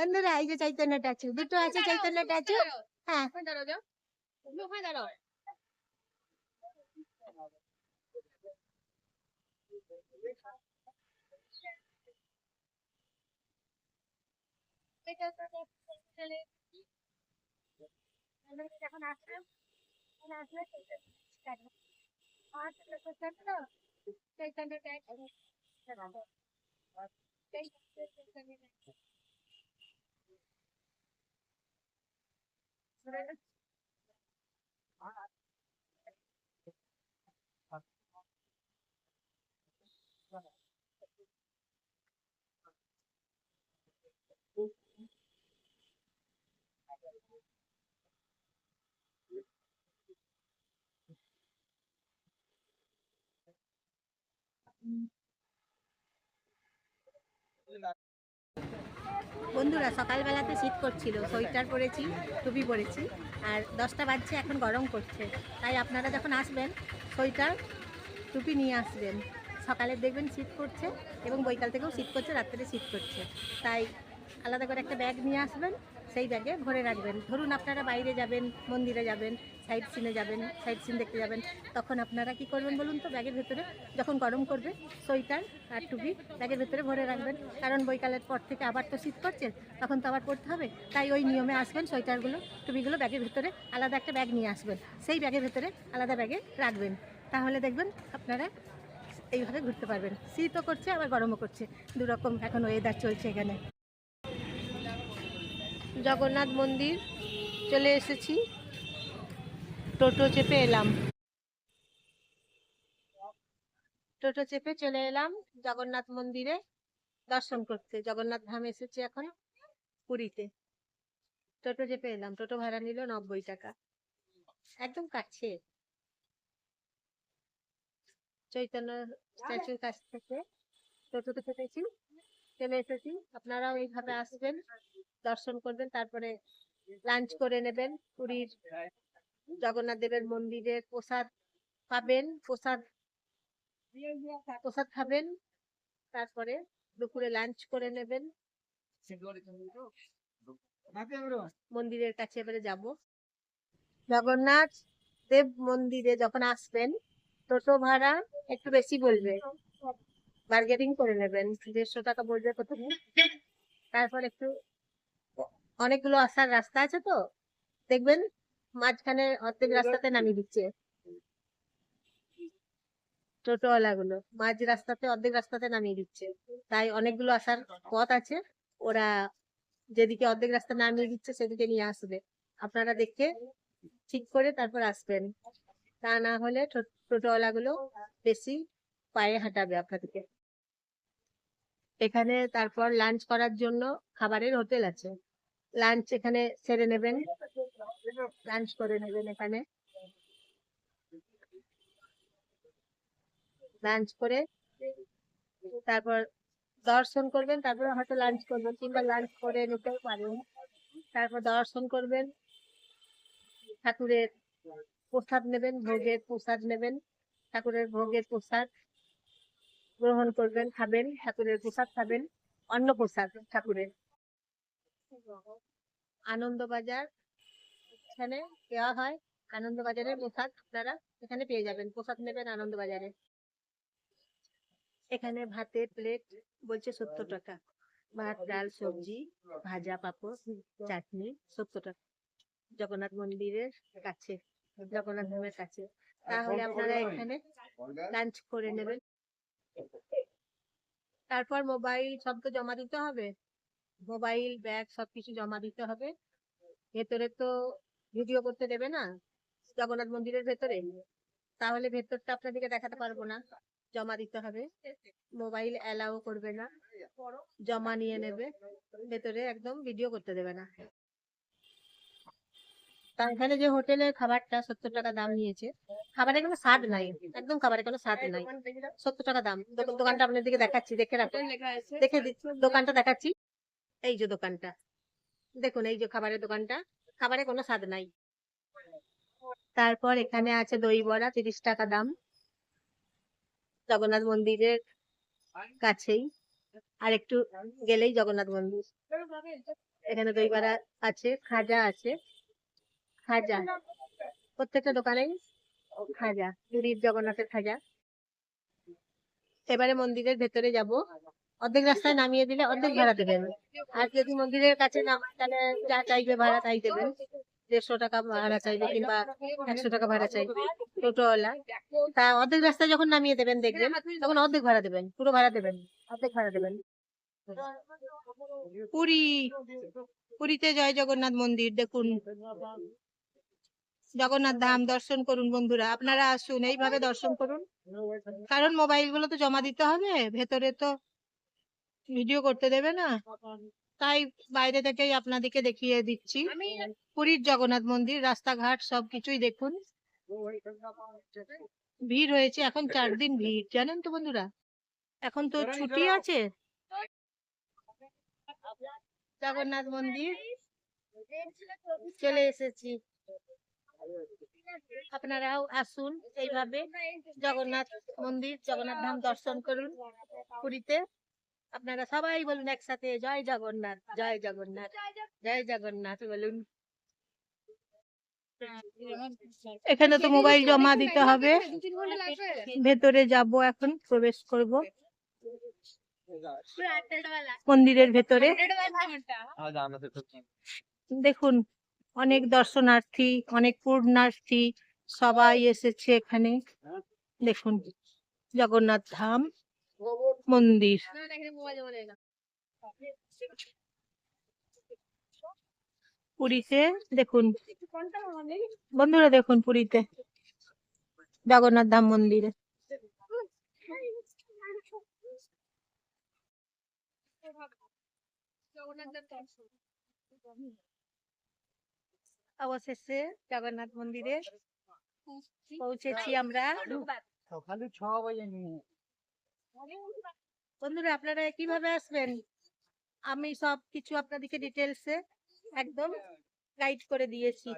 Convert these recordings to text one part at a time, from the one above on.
বন্ধুরা এই যে চৈতন্য টাচু দুটো আছে চৈতন্য টাচু হ্যাঁ ওখানে দাঁড়াও যাও তুমি ওখানে দাঁড়াও যখন আসবে তখন আসলে চৈতন্য টাচু বন্ধুরা, সকালবেলাতে শীত করছিল, সোয়েটার পরেছি, টুপি পরেছি, আর দশটা বাজছে, এখন গরম করছে। তাই আপনারা যখন আসবেন, সোয়েটার, টুপি নিয়ে আসবেন। সকালে দেখবেন শীত করছে এবং বৈকাল থেকেও শীত করছে, রাত্রে শীত করছে। তাই আলাদা করে একটা ব্যাগ নিয়ে আসবেন সেই ব্যাগে ভরে রাখবেন। ধরুন আপনারা বাইরে যাবেন, মন্দিরে যাবেন সাইড সিনে যাবেন সাইড সিন দেখতে যাবেন, তখন আপনারা কি করবেন বলুন তো? ব্যাগের ভেতরে যখন গরম করবে, সোয়েটার আর টুপি ব্যাগের ভেতরে ভরে রাখবেন। কারণ বৈকালের পর থেকে আবার তো শীত করছে তখন তো আবার পড়তে হবে। তাই ওই নিয়মে আসবেন সোয়েটারগুলো, টুপিগুলো ব্যাগের ভেতরে আলাদা একটা ব্যাগ নিয়ে আসবেন। সেই ব্যাগের ভেতরে আলাদা ব্যাগে রাখবেন। তাহলে দেখবেন আপনারা এইভাবে ঘুরতে পারবেন। শীতও করছে, আবার গরমও করছে। দুরকম এখন ওয়েদার চলছে এখানে। জগন্নাথ মন্দির, চলে এসেছি। টোটো চেপে এলাম। টোটো চেপে চলে এলাম জগন্নাথ মন্দিরে। দর্শন করতে। জগন্নাথ ধাম এসেছি এখন পুরীতে। টোটো চেপে এলাম। টোটো ভাড়া নিল নব্বই টাকা। একদম কাছে। চৈতন্য স্ট্যাচুর কাছ থেকে টোটোতে চেপেছি। চলে এসেছি। আপনারাও এইভাবে আসবেন। দর্শন করবেন, তারপরে লাঞ্চ করে নেবেন, পুরীর জগন্নাথ দেবের মন্দিরের প্রসাদ পাবেন, প্রসাদ প্রসাদ খাবেন, তারপরে দুপুরে লাঞ্চ করে নেবেন। মন্দিরের কাছে এবারে যাব। জগন্নাথ দেব মন্দিরে যখন আসবেন, টোটো ভাড়া একটু বেশি বলবে। বার্গেনিং করে নেবেন, দেড়শো টাকা বলবে প্রথমে। তারপর একটু অনেকগুলো আসার রাস্তা আছে তো? দেখবেন, মাঝখানে অর্ধেক রাস্তাতে নামিয়ে দিচ্ছে। টোটোওয়ালা গুলো মাঝ রাস্তাতে, অর্ধেক রাস্তাতে নামিয়ে দিচ্ছে। তাই অনেকগুলো আসার পথ আছে। ওরা যেদিকে অর্ধেক রাস্তা নামিয়ে দিচ্ছে, সেদিকে নিয়ে আসবে। আপনারা দেখে ঠিক করে তারপর আসবেন। তা না হলে টোটোওয়ালা গুলো বেশি পায়ে হাঁটাবে আপনাদেরকে। এখানে তারপর লাঞ্চ করার জন্য খাবারের হোটেল আছে। লাঞ্চ এখানে সেরে নেবেন। লাঞ্চ করে নেবেন এখানে। লাঞ্চ করে তারপর দর্শন করবেন, তারপরে হয়তো লাঞ্চ করবেন কিংবা লাঞ্চ করে নিতেও পারেন। তারপর দর্শন করবেন, ঠাকুরের প্রসাদ নেবেন, ভোগের প্রসাদ নেবেন, ঠাকুরের ভোগের প্রসাদ গ্রহণ করবেন, খাবেন, ঠাকুরের প্রসাদ খাবেন অন্ন প্রসাদ ঠাকুরের। আনন্দবাজার, এখানে দেওয়া হয় আনন্দবাজারের প্রসাদ আপনারা এখানে পেয়ে যাবেন প্রসাদ নেবেন আনন্দবাজারে। এখানে ভাতের প্লেট বলছে সত্তর টাকা। ভাত, ডাল, সবজি, ভাজা, পাঁপড়, চাটনি, সত্তর টাকা। জগন্নাথ মন্দিরের কাছে, জগন্নাথ ধামের কাছে। তাহলে আপনারা এখানে লাঞ্চ করে নেবেন। তারপর মোবাইল তো জমা দিতে হবে। মোবাইল, ব্যাগ সবকিছু জমা দিতে হবে। ভেতরে তো ভিডিও করতে দেবে না, জগন্নাথ মন্দিরের ভেতরে। তাহলে ভেতরটা আপনাদেরকে দেখাতে পারব না, জমা দিতে হবে। মোবাইল অ্যালাও করবে না, জমা নিয়ে নেবে, ভেতরে একদম ভিডিও করতে দেবে না। এখানে যে হোটেলে খাবারটা সত্তর টাকা দাম নিয়েছে খাবারের কোনো স্বাদ নাই, একদম খাবারের কোনো স্বাদ নাই। সত্তর টাকা দাম দোকানটা আপনাদেরকে দেখাচ্ছি, দেখে রাখুন দেখে দিচ্ছি দোকানটা দেখাচ্ছি। এই যে দোকানটা। দেখুন, এই যে খাবারের দোকানটা। খাবারে কোনো স্বাদ নাই। তারপর এখানে আছে দই বড়া, তিরিশ টাকা দাম। জগন্নাথ মন্দিরের কাছেই। আর একটু গেলেই জগন্নাথ মন্দির। এখানে দই বড়া আছে, খাজা আছে। খাজা। প্রত্যেকটা দোকানেই খাজা। পুরীর জগন্নাথের খাজা। এবারে মন্দিরের ভেতরে যাব। অর্ধেক রাস্তায় নামিয়ে দিলে অর্ধেক ভাড়া দেবেন আর যদি মন্দিরের কাছে নামান তাহলে যা চাইবে ভাড়া তাই দেবেন। দেড়শো টাকা ভাড়া চাইবে কিংবা একশো টাকা ভাড়া চাইবে, টোটোওয়ালা। তা অর্ধেক রাস্তায় যখন নামিয়ে দেবেন, দেখবেন, তখন অর্ধেক ভাড়া দেবেন, পুরো ভাড়া দেবেন, অর্ধেক ভাড়া দেবেন। পুরী, পুরীতে জয় জগন্নাথ মন্দির, দেখুন। জগন্নাথ ধাম, দর্শন করুন বন্ধুরা। আপনারা আসুন, এইভাবে দর্শন করুন। কারণ মোবাইলগুলো তো জমা দিতে হবে, ভেতরে তো ভিডিও করতে দেবে না? তাই বাইরে থেকেই আপনাদেরকে দেখিয়ে দিচ্ছি। পুরীর জগন্নাথ মন্দির রাস্তাঘাট সবকিছুই দেখুন। ভিড় হয়েছে এখন চার দিন ভিড়। জানেন তো বন্ধুরা এখন তো ছুটি আছে। জগন্নাথ মন্দির চলে এসেছি। আপনারাও আসুন এইভাবে। জগন্নাথ মন্দির জগন্নাথ ধাম দর্শন করুন পুরীতে। আপনারা সবাই বলুন একসাথে, জয় জগন্নাথ জয় জগন্নাথ জয় জগন্নাথ বলুন। এখানে তো মোবাইল জমা দিতে হবে। ভেতরে যাব এখন, প্রবেশ করব। মন্দিরের ভেতরে। দেখুন, অনেক দর্শনার্থী, অনেক পূর্ণার্থী সবাই এসেছে এখানে। দেখুন, জগন্নাথ ধাম। মন্দির। পুরীতে দেখুন, বন্ধুরা দেখুন পুরীতে। জগন্নাথ ধাম মন্দিরে। অবশেষে জগন্নাথ মন্দিরে পৌঁছেছি আমরা। সকালে ছ বাজে নিয়ে। বন্ধুরা আপনারা কীভাবে আসবেন? আমি সব কিছু আপনাদেরকে ডিটেলসে একদম গাইড করে দিয়েছি।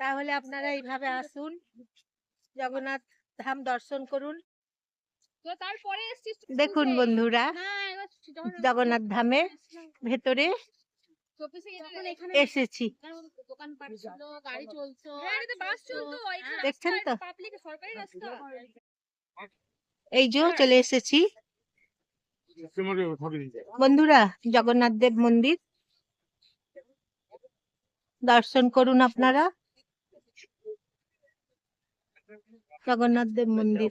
তাহলে আপনারা এইভাবে আসুন জগন্নাথ ধাম দর্শন করুন। দেখুন বন্ধুরা হ্যাঁ জগন্নাথ ধামে ভেতরে এসেছি। দোকান পাট ছিল গাড়ি চলতো হ্যাঁ চলতো এখানে দেখছেন তো? পাবলিক সরকারি রাস্তা। এই যে চলে এসেছি। বন্ধুরা জগন্নাথ দেব মন্দির। দর্শন করুন আপনারা। জগন্নাথ দেব মন্দির।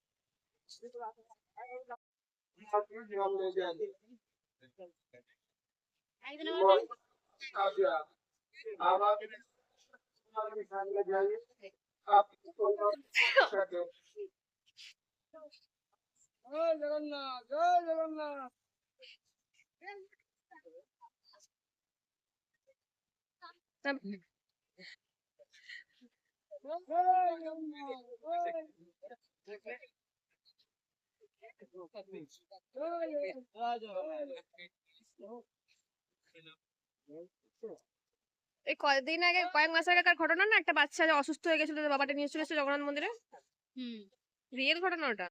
জয় জগন্নাথ জয় জগন্নাথ জয় এই কয়েকদিন আগে কয়েক মাস আগেকার ঘটনা না? একটা বাচ্চা যে অসুস্থ হয়ে গেছিল বাবাটা নিয়ে চলে এসেছে জগন্নাথ মন্দিরে? হুম। রিয়েল ঘটনা ওটা?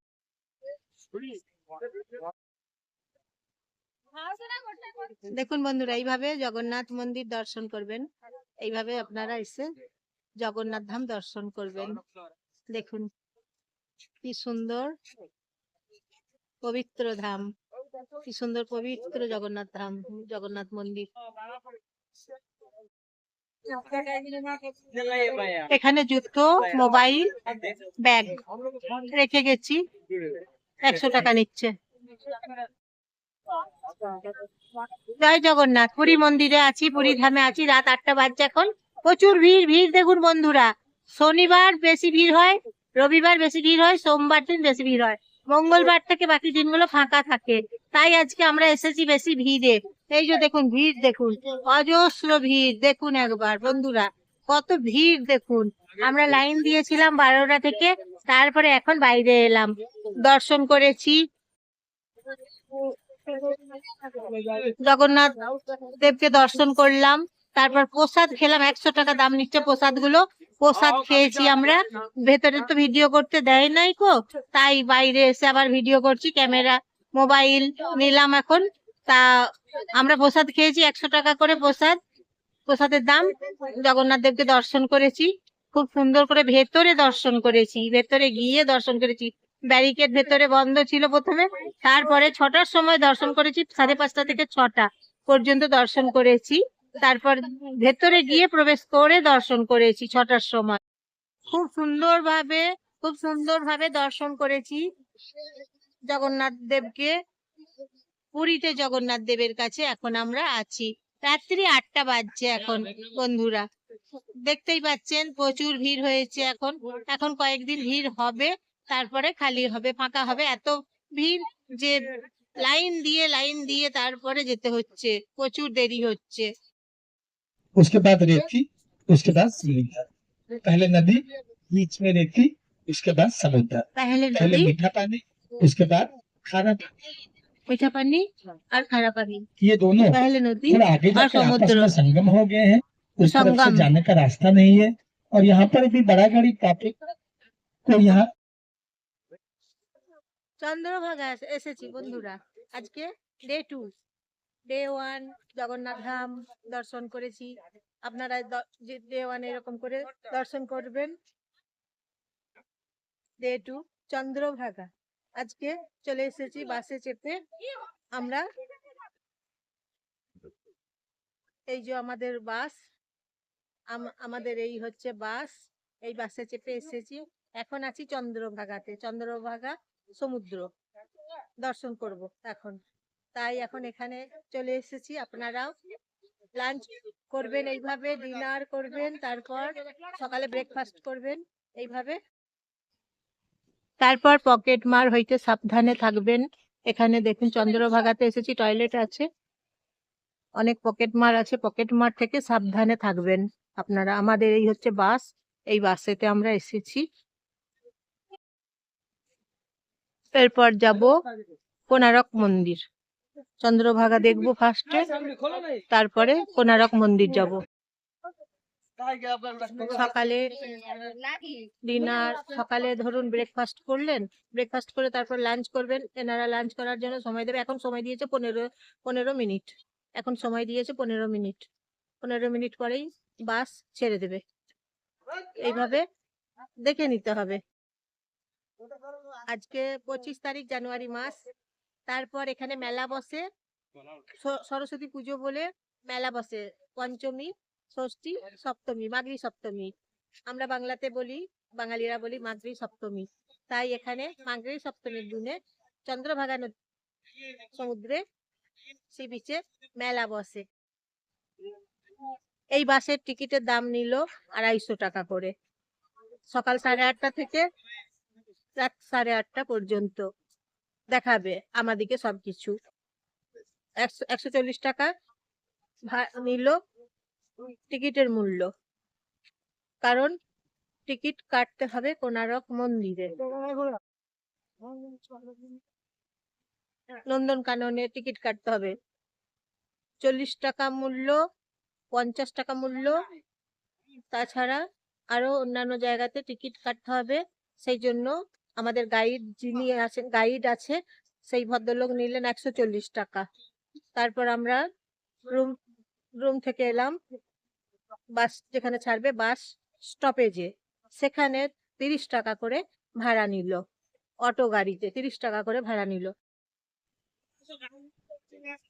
দেখুন বন্ধুরা এইভাবে জগন্নাথ মন্দির দর্শন করবেন। এইভাবে আপনারা এসে জগন্নাথ ধাম দর্শন করবেন। দেখুন কি সুন্দর। পবিত্র ধাম। কি সুন্দর পবিত্র জগন্নাথ ধাম জগন্নাথ মন্দির। এখানে জুতো মোবাইল ব্যাগ রেখে গেছি। একশো টাকা নিচ্ছে। জয় জগন্নাথ পুরী মন্দিরে আছি পুরী ধামে আছি রাত আটটা বাজছে এখন। প্রচুর ভিড় ভিড় দেখুন বন্ধুরা। শনিবার বেশি ভিড় হয় রবিবার বেশি ভিড় হয় সোমবার দিন বেশি ভিড় হয়। মঙ্গলবার থেকে বাকি দিনগুলো ফাঁকা থাকে। তাই আজকে আমরা এসেছি বেশি ভিড়ে। এই যে দেখুন, ভিড় দেখুন, অজস্র ভিড়। দেখুন একবার বন্ধুরা, কত ভিড় দেখুন। আমরা লাইন দিয়েছিলাম বারোটা থেকে, তারপরে এখন বাইরে এলাম। দর্শন করেছি। জগন্নাথ দেবকে দর্শন করলাম। তারপর প্রসাদ খেলাম, একশো টাকা দাম নিচ্ছে প্রসাদগুলো প্রসাদ খেয়েছি আমরা। ভেতরে তো ভিডিও করতে দেয় নাই কো তাই বাইরে এসে আবার ভিডিও করছি ক্যামেরা মোবাইল নিলাম এখন। তা আমরা প্রসাদ খেয়েছি একশো টাকা করে প্রসাদ। প্রসাদের দাম জগন্নাথ দেবকে দর্শন করেছি। খুব সুন্দর করে ভেতরে দর্শন করেছি ভেতরে গিয়ে দর্শন করেছি। ব্যারিকেড ভেতরে বন্ধ ছিল প্রথমে। তারপরে ছটার সময় দর্শন করেছি সাড়ে পাঁচটা থেকে ছটা পর্যন্ত দর্শন করেছি। তারপর ভেতরে গিয়ে প্রবেশ করে দর্শন করেছি ছটার সময়। খুব সুন্দর ভাবে খুব সুন্দর ভাবে দর্শন করেছি জগন্নাথ দেবকে। পুরীতে জগন্নাথ দেবের কাছে এখন আমরা আছি। রাত্রি আটটা বাজছে এখন, বন্ধুরা। দেখতেই পাচ্ছেন, প্রচুর ভিড় হয়েছে এখন। এখন কয়েকদিন ভিড় হবে, তারপরে খালি হবে, ফাঁকা হবে। এত ভিড় যে লাইন দিয়ে লাইন দিয়ে তারপরে যেতে হচ্ছে, প্রচুর দেরি হচ্ছে। उसके बाद रेती उसके बाद समुद्र पहले नदी बीच में रेती उसके बाद समुद्र पहले पहले नदी मीठा पानी उसके बाद खारा पानी मीठा पानी और खारा पानी ये दोनों पहले नदी थोड़ा आगे और जाकर आपस समुद्र में संगम हो गए हैं उस तरफ से संगम। जाने का रास्ता नहीं है और यहाँ पर भी बड़ा गाड़ी ट्रैफिक को यहाँ চন্দ্রভাগা এসে- এসেছি বন্ধুরা আজকে day to day one Jagannath Dham দর্শন করেছি। আপনারা ডে ওয়ান এরকম করে দর্শন করবেন। Day two Chandrabhaga. আজকে চলে এসেছি বাসে চেপে। আমরা এই যে আমাদের বাস, আম- আমাদের এই হচ্ছে বাস, এই বাসে চেপে এসেছি। এখন আছি চন্দ্রভাগাতে। চন্দ্রভাগা সমুদ্র। দর্শন করব এখন। তাই এখন এখানে চলে এসেছি। আপনারাও লাঞ্চ করবেন এইভাবে ডিনার করবেন, তারপর সকালে ব্রেকফাস্ট করবেন এইভাবে। তারপর পকেট মার হইতে সাবধানে থাকবেন। এখানে দেখুন চন্দ্রভাগাতে এসেছি টয়লেট আছে। অনেক পকেট মার আছে পকেট মার থেকে সাবধানে থাকবেন। আপনারা, আমাদের এই হচ্ছে বাস, এই বাসেতে আমরা এসেছি। এরপর যাব কোনারক মন্দির। চন্দ্রভাগা দেখব ফার্স্টে তারপরে কোনারক মন্দির যাব। সকালে ডিনার সকালে ধরুন ব্রেকফাস্ট করলেন ব্রেকফাস্ট করে তারপর লাঞ্চ করবেন, এনারা লাঞ্চ করার জন্য সময় দেবে। এখন সময় দিয়েছে পনেরো পনেরো মিনিট। এখন সময় দিয়েছে পনেরো মিনিট। পনেরো মিনিট পরেই বাস ছেড়ে দেবে। এইভাবে দেখে নিতে হবে। আজকে পঁচিশ তারিখ, জানুয়ারি মাস। তারপর এখানে মেলা বসে। সরস্বতী পুজো বলে মেলা বসে। পঞ্চমী, ষষ্ঠী, সপ্তমী মাগরি সপ্তমী। আমরা বাংলাতে বলি, বাঙালিরা বলি মাগরি সপ্তমী। তাই এখানে মাগরি সপ্তমীর দিনে চন্দ্রভাগা নদ- সমুদ্রে সি বিচে মেলা বসে। এই বাসের টিকিটের দাম নিল আড়াইশো টাকা করে। সকাল সাড়ে আটটা থেকে রাত সাড়ে আটটা পর্যন্ত। দেখাবে আমাদিকে সবকিছু। একশো একশো চল্লিশ টাকা নিল টিকিটের মূল্য। কারণ টিকিট কাটতে হবে কোনারক মন্দিরে। নন্দন কাননে টিকিট কাটতে হবে। চল্লিশ টাকা মূল্য, পঞ্চাশ টাকা মূল্য। তাছাড়া আরও অন্যান্য জায়গাতে টিকিট কাটতে হবে। সেই জন্য আমাদের গাইড যিনি আছেন গাইড আছে সেই ভদ্রলোক নিলেন একশো চল্লিশ টাকা। তারপর আমরা রুম রুম থেকে এলাম। বাস যেখানে ছাড়বে বাস স্টপেজে সেখানে তিরিশ টাকা করে ভাড়া নিল। অটো গাড়িতে তিরিশ টাকা করে ভাড়া নিল।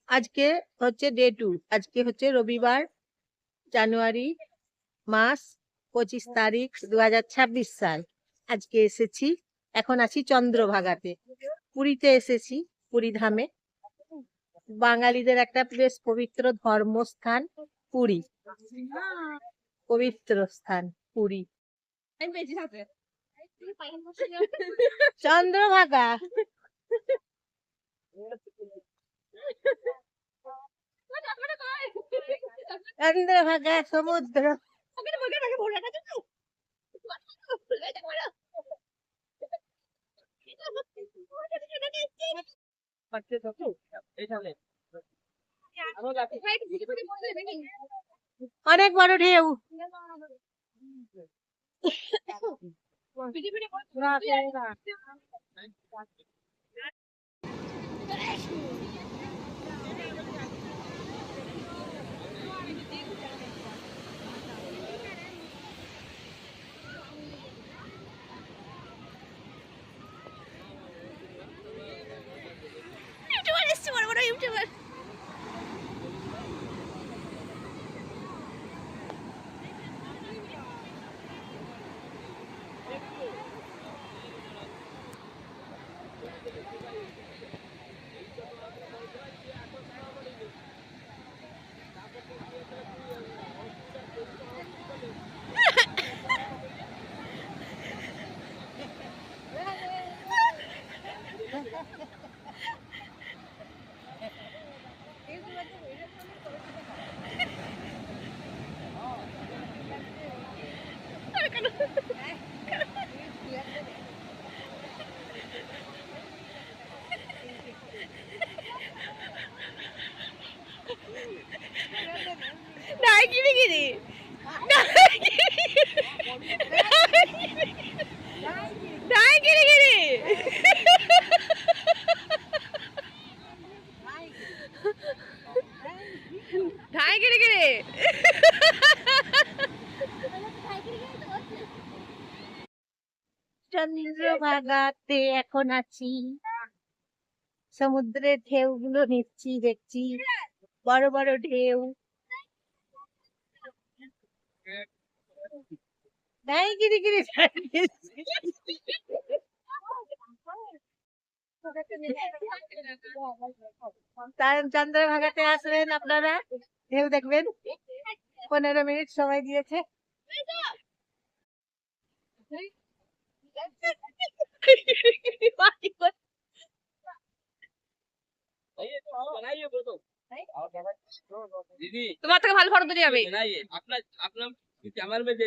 আজকে হচ্ছে ডে টু আজকে হচ্ছে রবিবার জানুয়ারি মাস পঁচিশ তারিখ দু হাজার ছাব্বিশ সাল। আজকে এসেছি। এখন আছি চন্দ্রভাগাতে। পুরীতে এসেছি, পুরী ধামে। বাঙালিদের একটা বেশ পবিত্র ধর্মস্থান পুরী। পবিত্র স্থান পুরী। চন্দ্রভাগা। চন্দ্রভাগা সমুদ্র। অনেক বড় ঢেউ। ইউটিউবার এসছে বড় বড় ইউটিউবার নাই গিরি গিরি নাই গিরি গিরি ধাই গিরি গিরি চন্দ্রভাগাতে এখন আছি। সমুদ্রের ঢেউগুলো নিচ্ছি, দেখছি। বড় বড় ঢেউ। গিরি চন্দ্রভাগাতে আসবেন আপনারা। ঢেউ দেখবেন। পনেরো মিনিট সময় দিয়েছে। তোমার থেকে ভালো ফটো তুলে যাবে আমার মধ্যে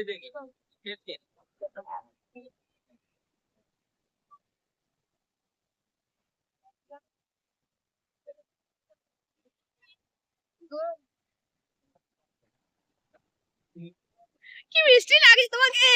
কি মিষ্টি লাগে তোমাকে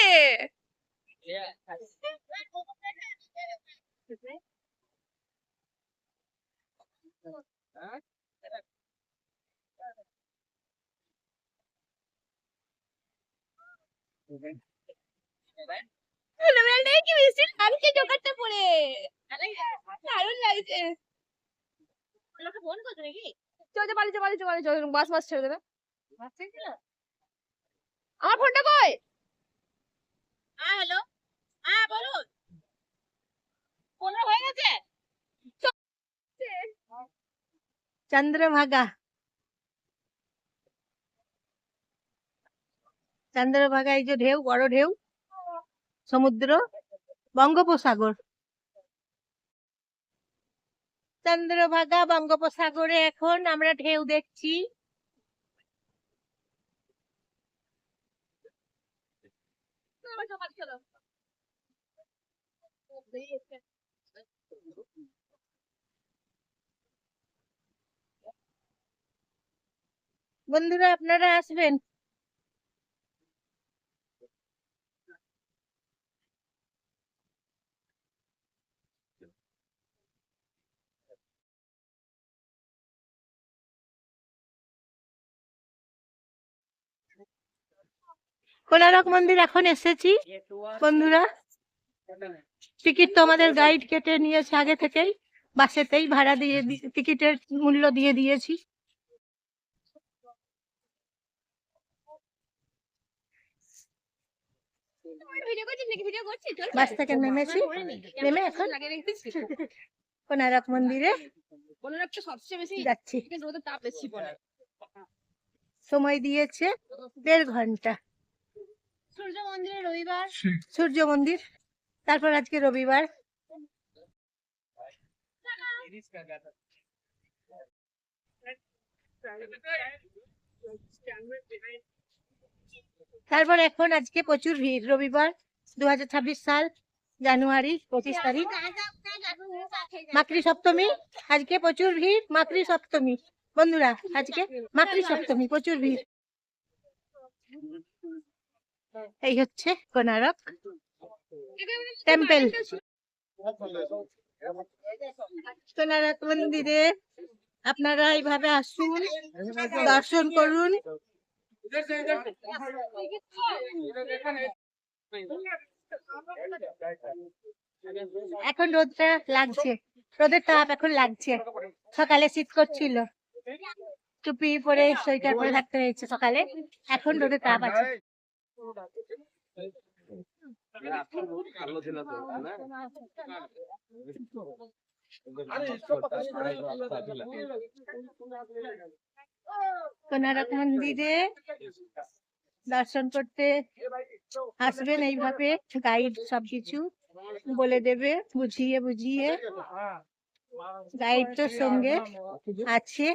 লাগছে জোকারটা পরে দারুণ লাগছে ফোন করছ নাকি চল পালিয়ে চল চল বাস বাস ছেড়ে আমার ফোনটা কই? হ্যাঁ হ্যালো। হ্যাঁ বলুন। ফোনটা হয়ে গেছে? চন্দ্রভাগা। চন্দ্রভাগা এই যে ঢেউ বড় ঢেউ সমুদ্র বঙ্গোপসাগর। চন্দ্রভাগা বঙ্গোপসাগরে এখন আমরা ঢেউ দেখছি। বন্ধুরা আপনারা আসবেন? কোনারক মন্দির এখন এসেছি বন্ধুরা। টিকিট তো আমাদের গাইড কেটে নিয়েছে আগে থেকেই। বাসেতেই ভাড়া দিয়ে টিকিটের মূল্য দিয়ে দিয়েছি। বাস থেকে নেমেছি। নেমে এখন কোনারক মন্দিরে। সবচেয়ে বেশি যাচ্ছি। সময় দিয়েছে দেড় ঘণ্টা। সূর্য মন্দিরে রবিবার। সূর্য মন্দির। তারপর আজকে রবিবার। তারপর এখন আজকে প্রচুর ভিড়, রবিবার দুহাজার ছাব্বিশ সাল, জানুয়ারি পঁচিশ তারিখ। মাকড়ি সপ্তমী, আজকে প্রচুর ভিড় মাকড়ি সপ্তমী। বন্ধুরা, আজকে মাকড়ি সপ্তমী, প্রচুর ভিড়। এই হচ্ছে কোনারক টেম্পল মন্দিরে আপনারা এইভাবে আসুন, দর্শন করুন। এখন রোদটা লাগছে, রোদের তাপ এখন লাগছে। সকালে শীত করছিল। টুপি পরে সোয়েটার পরে থাকতে হয়েছে সকালে। এখন রোদের তাপ আছে। কোনারক মন্দিরে দর্শন করতে আসবেন এইভাবে গাইড সবকিছু বলে দেবে বুঝিয়ে বুঝিয়ে। গাইড তো সঙ্গে আছে।